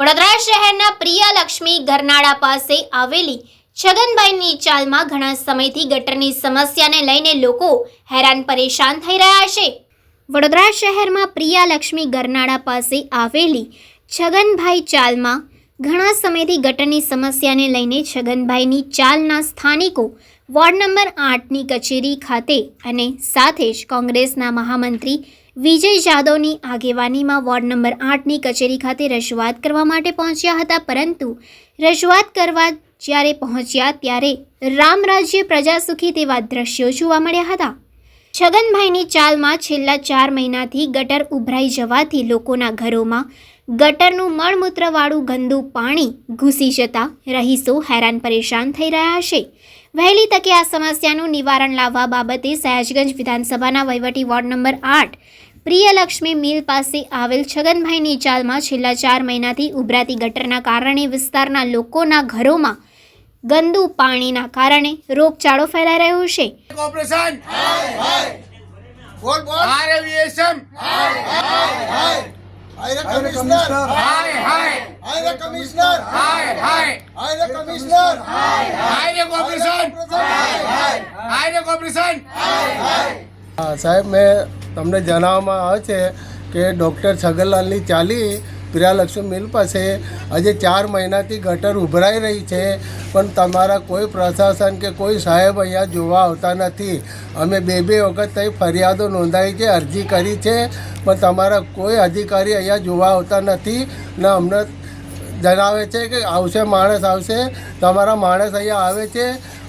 વડોદરા શહેરના પ્રિયાલક્ષ્મી ગરનાળા પાસે આવેલી છગનભાઈની ચાલમાં ઘણા સમયથી ગટરની સમસ્યાને લઈને લોકો હેરાન પરેશાન થઈ રહ્યા છે. વડોદરા શહેરમાં પ્રિયાલક્ષ્મી ગરનાળા પાસે આવેલી છગનભાઈ ચાલમાં ઘણા સમયથી ગટરની સમસ્યાને લઈને છગનભાઈની ચાલના સ્થાનિકો વોર્ડ નંબર આઠની કચેરી ખાતે અને સાથે જ કોંગ્રેસના મહામંત્રી વિજય જાદવની આગેવાનીમાં વોર્ડ નંબર આઠની કચેરી ખાતે રજૂઆત કરવા માટે પહોંચ્યા હતા, પરંતુ રજૂઆત કરવા જ્યારે પહોંચ્યા ત્યારે રામ રાજ્ય પ્રજા સુખી તેવા દ્રશ્યો જોવા મળ્યા હતા. છગનભાઈની ચાલમાં છેલ્લા ચાર મહિનાથી ગટર ઉભરાઈ જવાથી લોકોના ઘરોમાં ગટરનું મળમૂત્રવાળું ગંદુ પાણી ઘૂસી જતા રહીશો હેરાન પરેશાન થઈ રહ્યા છે. વહેલી તકે આ સમસ્યાનું નિવારણ લાવવા બાબતે સયાજગંજ વિધાનસભાના વહીવટી વોર્ડ નંબર આઠ પ્રિયલક્ષ્મી મિલ પાસે આવેલ છગનભાઈની ચાલમાં છેલ્લા ચાર મહિનાથી ઉભરાતી ગટરના કારણે વિસ્તારના લોકોના ઘરોમાં ગંદુ પાણીના કારણે રોગચાળો ફેલાઈ રહ્યો છે. કોર્પોરેશન! બોલ બોલ! R A V S M commissioner! હાય હાય! કમિશનર! હાય હાય! કમિશનર! કોર્પોરેશન! કોર્પોરેશન! સાહેબ, મેં તમને જણાવવામાં આવે છે કે ડૉક્ટર છગનલાલની ચાલી પ્રિયાલક્ષ્મી મિલ પાસે આજે ચાર મહિનાથી ગટર ઉભરાઈ રહી છે, પણ તમારા કોઈ પ્રશાસન કે કોઈ સાહેબ અહીંયા જોવા આવતા નથી. અમે બે બે વખત અહીં ફરિયાદો નોંધાવી છે અરજી કરી છે, પણ તમારા કોઈ અધિકારી અહીંયા જોવા આવતા નથી. ને અમને જણાવે છે કે આવશે, માણસ આવશે, તમારા માણસ અહીંયા આવે છે,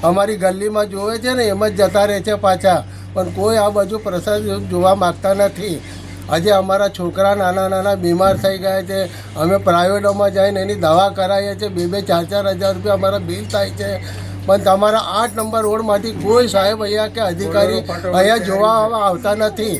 અમારી ગલીમાં જોવે છે ને, એમ જ જતા રહે છે પાછા. પણ કોઈ આ બાજુ પ્રસાદ જોવા માગતા નથી. આજે અમારા છોકરા નાના નાના બીમાર થઈ ગયા છે. અમે પ્રાઇવેટોમાં જઈને એની દવા કરાવીએ છીએ. બે બે ચાર ચાર હજાર રૂપિયા અમારા બિલ થાય છે. પણ તમારા આઠ નંબર રોડમાંથી કોઈ સાહેબ અહીંયા કે અધિકારી અહીંયા જોવા આવતા નથી.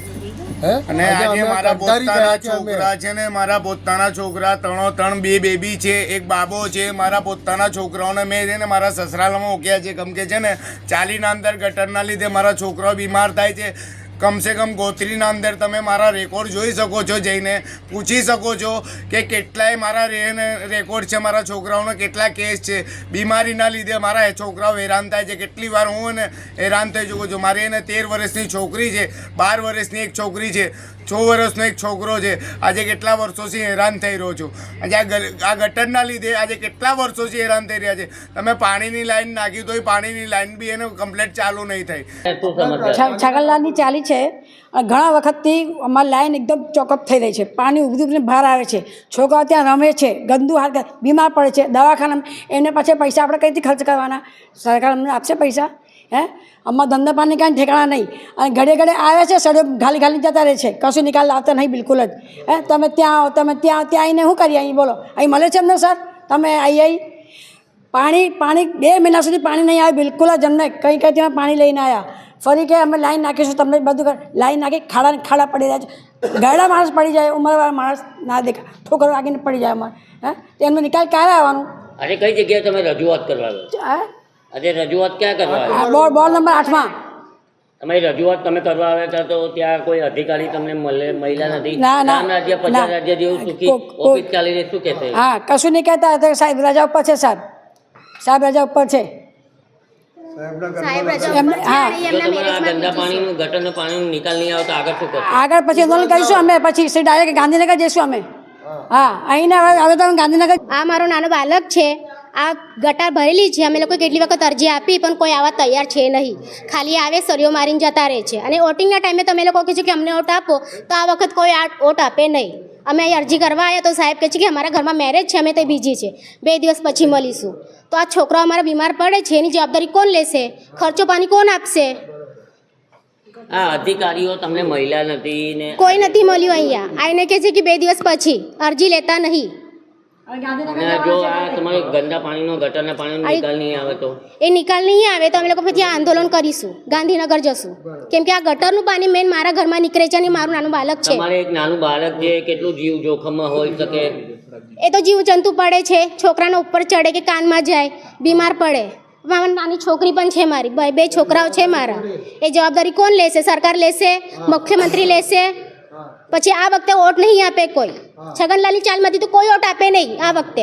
અને આજે મારા પોતાના. છોકરા છે ને મારા પોતાના છોકરા ત્રણો ત્રણ બે બેબી છે એક બાબો છે મારા પોતાના છોકરાઓને મેં છે ને મારા સસરાલામાં મૂક્યા છે. કેમ કે છે ને ચાલીના અંદર ગટરના લીધે મારા છોકરાઓ બીમાર થાય છે. કમસે કમ ગોત્રીના અંદર તમે મારા રેકોર્ડ જોઈ શકો છો જઈને પૂછી શકો છો કે કેટલાય મારા રેકોર્ડ છે મારા છોકરાઓનો કેટલા કેસ છે બીમારીના લીધે મારા એ છોકરાઓ હેરાન થાય છે. કેટલી વાર હું ને હેરાન થઈ ચૂકું છું. મારી એને તેર વર્ષની છોકરી છે બાર વર્ષની એક છોકરી છે છ વર્ષનો એક છોકરો છે. આજે કેટલા વર્ષોથી હેરાન થઈ રહ્યો છું. આજે આ આ ગટરના લીધે આજે કેટલા વર્ષોથી હેરાન થઈ રહ્યા છે. તમે પાણીની લાઈન નાખી તો પાણીની લાઈન બી એને કમ્પ્લેટ ચાલુ નહીં થાય. છગનલાલની ચાલી છે અને ઘણા વખતથી અમારી લાઈન એકદમ ચોકઅપ થઈ રહી છે. પાણી ઉભરીને બહાર આવે છે. છોકરાઓ ત્યાં રમે છે, ગંદુ હાથ બીમાર પડે છે દવાખાના એમને પાછળ પૈસા આપણે કઈ રીતે ખર્ચ કરવાના? સરકાર અમને આપશે પૈસા? હે? અમારા ધંધા પાણી કાંઈ ઠેકાણા નહીં. અને ઘડે ઘડે આવે છે, સડે ખાલી ખાલી જતા રહે છે. કશું નિકાલ લાવતા નહીં બિલકુલ જ. હે? તમે ત્યાં આવો, તમે ત્યાં ત્યાં આવીને શું કરીએ? અહીં બોલો. અહીં મળે છે અમને સર? તમે અહીં અહીં પાણી પાણી બે મહિના સુધી પાણી નહીં આવે બિલકુલ જ અમને કંઈ કંઈ ત્યાં પાણી લઈને આવ્યા. ફરી કે અમે લાઈન નાખીશું તમને બધું લાઈન નાખી ખાડા ખાડા પડી રહ્યા છે. ગયડા માણસ પડી જાય ઉંમરવાળા માણસ ના દેખા ઠોકરો વાગીને પડી જાય અમારે હે? એમનો નિકાલ ક્યારે આવવાનું? અને કઈ જગ્યાએ તમે રજૂઆત કરવા આવ્યા? આજે રજૂઆત ક્યાં કરવા આવ્યા? બોર્ડ બોર્ડ નંબર આઠમાં. તમારી રજૂઆત તમે કરવા આવ્યા હતા તો ત્યાં કોઈ અધિકારી તમને મળે મહિલા નથી? ના, ના. રાજ્ય. પચાસ રાજ્ય જેવું સુખી ઓફિસ ચાલીને શું કહેતા હા કશું નહીં કહેતા સાહેબ રજા ઉપર છે સાહેબ. સાહેબ રજા ઉપર છે. આગળ પછી આંદોલન કરીશું અમે. પછી ડાયરેક્ટ ગાંધીનગર જઈશું અમે. હા. અહીંને હવે હવે તો ગાંધીનગર આ મારો નાનો બાલક છે. આ ગટાર ભરેલી છે. અમે લોકો કેટલી વખત અરજી આપી પણ કોઈ આવા તૈયાર છે નહીં. ખાલી આવે સળીઓ મારીને જતા રહે છે. અને વોટિંગના ટાઈમે તમે લોકો કહે છે કે અમને ઓટ આપો તો આ વખત કોઈ આ ઓટ આપે નહીં. અમે અહીં અરજી કરવા આવ્યા તો સાહેબ કહે છે કે અમારા ઘરમાં મેરેજ છે અમે તે બીજી છે. બે દિવસ પછી મળીશું. તો આ છોકરા અમારા બીમાર પડે છે એની જવાબદારી કોણ લેશે? ખર્ચો પાણી કોણ આપશે? આ અધિકારીઓ તમને મહિલા નથી ને કોઈ નથી મળ્યું અહીંયા. આઈને કહે છે કે બે દિવસ પછી અરજી લેતા નહીં. જો આ તમારે ગંદા પાણીનો ગટરના પાણીનો નિકાલ નહીં આવે તો? એ નિકાલ નહીં આવે તો અમે લોકો પછી આંદોલન કરીશું. ગાંધીનગર જશું. કેમ કે આ ગટરનું પાણી મેન મારા ઘરમાં નીકળે છે અને મારું નાનું બાલક છે. તમારે એક નાનું બાળક છે કેટલું જીવ જોખમમાં હોઈ શકે. એ તો જીવ જંતુ પડે છે. છોકરાનો ઉપર ચડે કે કાનમાં જાય બીમાર પડે. મારા નાની છોકરી પણ છે મારી. બે છોકરાઓ છે મારા. એ જવાબદારી કોણ લેશે? સરકાર લેશે? મુખ્યમંત્રી લેશે? પછી આ વખતે વોટ નહીં આપે કોઈ. છગનલાલની ચાલમાંથી તો કોઈ વોટ આપે નહીં આ વખતે.